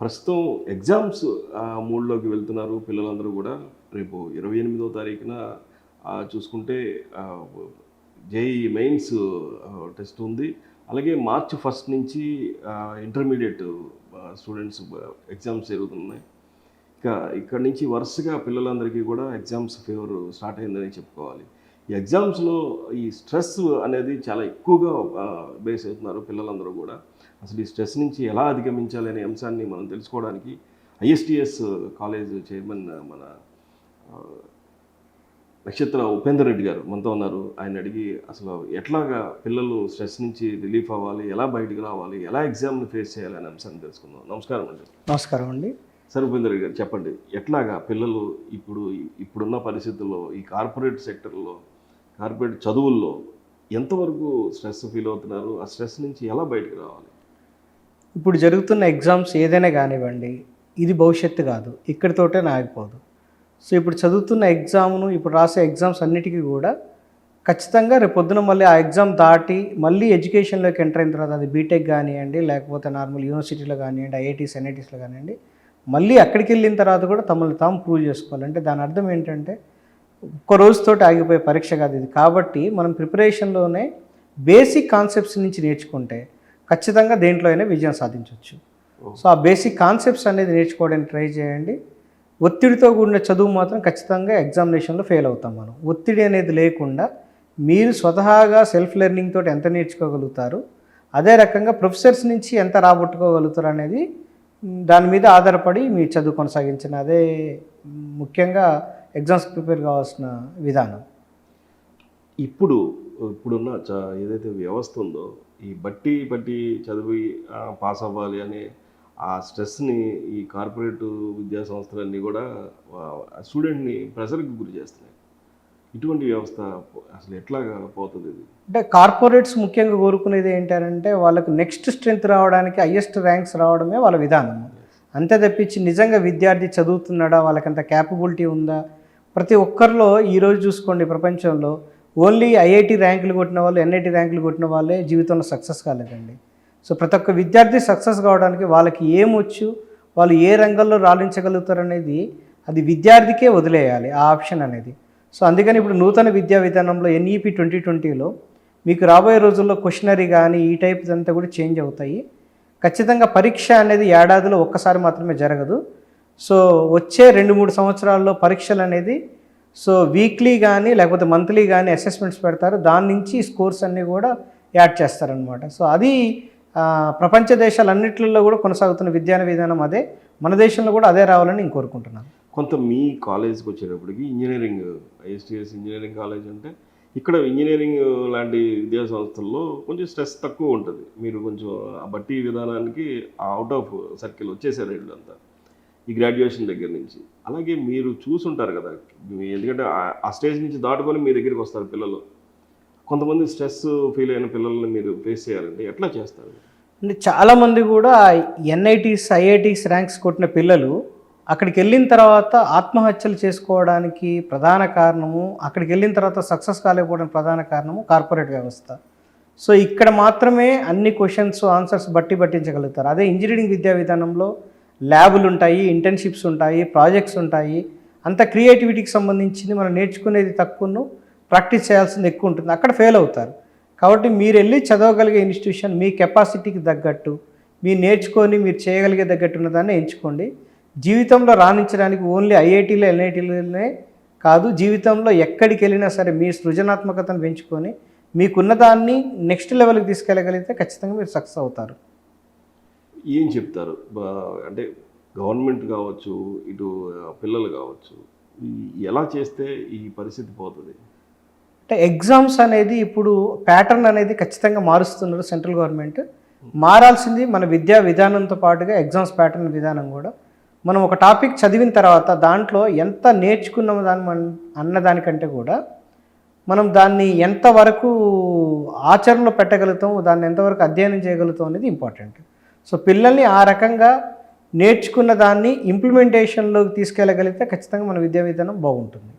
ప్రస్తుతం ఎగ్జామ్స్ మూడ్లోకి వెళ్తున్నారు పిల్లలందరూ కూడా. రేపు ఇరవై ఎనిమిదో తారీఖున చూసుకుంటే జేఈ మెయిన్స్ టెస్ట్ ఉంది. అలాగే మార్చ్ ఫస్ట్ నుంచి ఇంటర్మీడియట్ స్టూడెంట్స్ ఎగ్జామ్స్ జరుగుతున్నాయి. ఇక ఇక్కడ నుంచి వరుసగా పిల్లలందరికీ కూడా ఎగ్జామ్స్ ఫేవర్ స్టార్ట్ అయిందని చెప్పుకోవాలి. ఈ ఎగ్జామ్స్లో ఈ స్ట్రెస్ అనేది చాలా ఎక్కువగా బేస్ అవుతున్నారు పిల్లలందరూ కూడా. అసలు ఈ స్ట్రెస్ నుంచి ఎలా అధిగమించాలి అనే అంశాన్ని మనం తెలుసుకోవడానికి ఐఎస్టిఎస్ కాలేజ్ చైర్మన్ మన నక్షత్ర ఉపేందర్ రెడ్డి గారు మనతో ఉన్నారు. ఆయన అడిగి అసలు ఎట్లాగా పిల్లలు స్ట్రెస్ నుంచి రిలీఫ్ అవ్వాలి ఎలా బయటికి రావాలి ఎలా ఎగ్జామ్ని ఫేస్ చేయాలి అనే అంశాన్ని తెలుసుకుందాం. నమస్కారం అండి. నమస్కారం అండి. సార్ ఉపేందర్ రెడ్డి గారు చెప్పండి. ఎట్లాగా పిల్లలు ఇప్పుడు ఇప్పుడున్న పరిస్థితుల్లో ఈ కార్పొరేట్ సెక్టర్లో కార్పొరేట్ చదువుల్లో ఎంతవరకు స్ట్రెస్ ఫీల్ అవుతున్నారు? ఆ స్ట్రెస్ నుంచి ఎలా బయటకు రావాలి? ఇప్పుడు జరుగుతున్న ఎగ్జామ్స్ ఏదైనా కానివ్వండి ఇది భవిష్యత్తు కాదు ఇక్కడితోటే ఆగిపోదు సో ఇప్పుడు చదువుతున్న ఎగ్జామ్ను ఇప్పుడు రాసే ఎగ్జామ్స్ అన్నిటికీ కూడా ఖచ్చితంగా రేపు పొద్దున మళ్ళీ ఆ ఎగ్జామ్ దాటి మళ్ళీ ఎడ్యుకేషన్లోకి ఎంటర్ అయిన తర్వాత అది బీటెక్ కానివ్వండి లేకపోతే నార్మల్ యూనివర్సిటీలో కానివ్వండి ఐఐటీస్ ఎన్ఐటీస్లో కానివ్వండి మళ్ళీ అక్కడికి వెళ్ళిన తర్వాత కూడా తమల్ని తాము ప్రూవ్ చేసుకోవాలి. అంటే దాని అర్థం ఏంటంటే ఒక్క రోజుతోటి ఆగిపోయే పరీక్ష కాదు ఇది. కాబట్టి మనం ప్రిపరేషన్లోనే బేసిక్ కాన్సెప్ట్స్ నుంచి నేర్చుకుంటే ఖచ్చితంగా దేంట్లో అయినా విజయం సాధించవచ్చు సో ఆ బేసిక్ కాన్సెప్ట్స్ అనేది నేర్చుకోవడానికి ట్రై చేయండి. ఒత్తిడితో కూడిన చదువు మాత్రం ఖచ్చితంగా ఎగ్జామినేషన్లో ఫెయిల్ అవుతాం మనం. ఒత్తిడి అనేది లేకుండా మీరు స్వతహాగా సెల్ఫ్ లెర్నింగ్ తోటి ఎంత నేర్చుకోగలుగుతారు అదే రకంగా ప్రొఫెసర్స్ నుంచి ఎంత రాబట్టుకోగలుగుతారు అనేది దాని మీద ఆధారపడి మీ చదువు కొనసాగించిన అదే ముఖ్యంగా ఎగ్జామ్స్ ప్రిపేర్ కావాల్సిన విధానం. ఇప్పుడు ఇప్పుడున్న చ ఏదైతే వ్యవస్థ ఉందో ఈ బట్టి బట్టి చదివి పాస్ అవ్వాలి అనే ఆ స్ట్రెస్ని ఈ కార్పొరేట్ విద్యా సంస్థలన్నీ కూడా స్టూడెంట్ని ప్రెషర్కి గురి చేస్తున్నాయి. ఇటువంటి వ్యవస్థ అసలు ఎట్లాగా పోతుంది ఇది? అంటే కార్పొరేట్స్ ముఖ్యంగా కోరుకునేది ఏంటంటే వాళ్ళకు నెక్స్ట్ స్ట్రెంత్ రావడానికి హయ్యెస్ట్ ర్యాంక్స్ రావడమే వాళ్ళ విధానం. అంతే తప్పించి నిజంగా విద్యార్థి చదువుతున్నాడా వాళ్ళకంత క్యాపబిలిటీ ఉందా? ప్రతి ఒక్కరిలో ఈరోజు చూసుకోండి ప్రపంచంలో ఓన్లీ ఐఐటి ర్యాంకులు కొట్టిన వాళ్ళు ఎన్ఐటి ర్యాంకులు కొట్టిన వాళ్ళే జీవితంలో సక్సెస్ కాలేదండి. సో ప్రతి ఒక్క విద్యార్థి సక్సెస్ కావడానికి వాళ్ళకి ఏమొచ్చు వాళ్ళు ఏ రంగంలో రాణించగలుగుతారు అనేది అది విద్యార్థికే వదిలేయాలి ఆ ఆప్షన్ అనేది. సో అందుకని ఇప్పుడు నూతన విద్యా విధానంలో ఎన్ఈపి ట్వంటీ ట్వంటీలో మీకు రాబోయే రోజుల్లో క్వశ్చనరీ కానీ ఈ టైప్ అంతా కూడా చేంజ్ అవుతాయి. ఖచ్చితంగా పరీక్ష అనేది ఏడాదిలో ఒక్కసారి మాత్రమే జరగదు. సో వచ్చే రెండు మూడు సంవత్సరాల్లో పరీక్షలు అనేది సో వీక్లీ కానీ లేకపోతే మంత్లీ కానీ అసెస్మెంట్స్ పెడతారు. దాని నుంచి స్కోర్స్ అన్నీ కూడా యాడ్ చేస్తారనమాట సో అది ప్రపంచ దేశాలన్నింటిలో కూడా కొనసాగుతున్న విద్యాన విధానం అదే. మన దేశంలో కూడా అదే రావాలని నేను కోరుకుంటున్నాను. కొంత మీ కాలేజ్కి వచ్చేటప్పటికి ఇంజనీరింగ్ ఐఎస్టీఎస్ ఇంజనీరింగ్ కాలేజ్ అంటే ఇక్కడ ఇంజనీరింగ్ లాంటి విద్యా సంస్థల్లో కొంచెం స్ట్రెస్ తక్కువ ఉంటుంది. మీరు కొంచెం బట్టి విధానానికి అవుట్ ఆఫ్ సర్కిల్ వచ్చేసారు వీళ్ళంతా. ఈ గ్రాడ్యుయేషన్ దగ్గర నుంచి. అలాగే మీరు చూసుంటారు కదా ఎందుకంటే ఆ- ఆ స్టేజ్ నుంచి దాటుకొని మీ దగ్గరికి వస్తారు పిల్లలు. కొంతమంది స్ట్రెస్ ఫీల్ అయిన పిల్లల్ని మీరు ఫేస్ చేయాలంటే ఎట్లా చేస్తారు? అంటే చాలామంది కూడా ఎన్ఐటీస్ ఐఐటీస్ ర్యాంక్స్ కొట్టిన పిల్లలు అక్కడికి వెళ్ళిన తర్వాత ఆత్మహత్యలు చేసుకోవడానికి ప్రధాన కారణము అక్కడికి వెళ్ళిన తర్వాత సక్సెస్ కాలేకపోవడానికి ప్రధాన కారణము కార్పొరేట్ వ్యవస్థ. సో ఇక్కడ మాత్రమే అన్ని క్వశ్చన్స్ ఆన్సర్స్ బట్టి పట్టించగలుగుతారు. అదే ఇంజనీరింగ్ విద్యా విధానంలో ల్యాబులు ఉంటాయి ఇంటర్న్షిప్స్ ఉంటాయి ప్రాజెక్ట్స్ ఉంటాయి. అంత క్రియేటివిటీకి సంబంధించింది మనం నేర్చుకునేది తక్కువను ప్రాక్టీస్ చేయాల్సింది ఎక్కువ ఉంటుంది. అక్కడ ఫెయిల్ అవుతారు. కాబట్టి మీరు వెళ్ళి చదవగలిగే ఇన్స్టిట్యూషన్ మీ కెపాసిటీకి తగ్గట్టు మీరు నేర్చుకొని మీరు చేయగలిగే తగ్గట్టు ఉన్నదాన్ని ఎంచుకోండి. జీవితంలో రాణించడానికి ఓన్లీ ఐఐటీలో ఎన్ఐటీలోనే కాదు జీవితంలో ఎక్కడికి వెళ్ళినా సరే మీ సృజనాత్మకతను పెంచుకొని మీకున్న దాన్ని నెక్స్ట్ లెవెల్కి తీసుకెళ్ళగలిగితే ఖచ్చితంగా మీరు సక్సెస్ అవుతారు. ఏం చెప్తారు? బా- అంటే గవర్నమెంట్ కావచ్చు ఇటు పిల్లలు కావచ్చు ఎలా చేస్తే ఈ పరిస్థితి పోతుంది? అంటే ఎగ్జామ్స్ అనేది ఇప్పుడు ప్యాటర్న్ అనేది ఖచ్చితంగా మారుస్తున్నారు సెంట్రల్ గవర్నమెంట్. మారాల్సింది మన విద్యా విధానంతో పాటుగా ఎగ్జామ్స్ ప్యాటర్న్ విధానం కూడా. మనం ఒక టాపిక్ చదివిన తర్వాత దాంట్లో ఎంత నేర్చుకున్నాము దాని అన్న దానికంటే కూడా మనం దాన్ని ఎంతవరకు ఆచరణలో పెట్టగలుగుతాం దాన్ని ఎంతవరకు అధ్యయనం చేయగలుగుతాం అనేది ఇంపార్టెంట్. సో పిల్లల్ని ఆ రకంగా నేర్చుకున్న దాన్ని ఇంప్లిమెంటేషన్లోకి తీసుకెళ్ళగలిగితే ఖచ్చితంగా మన విద్యా విధానం బాగుంటుంది.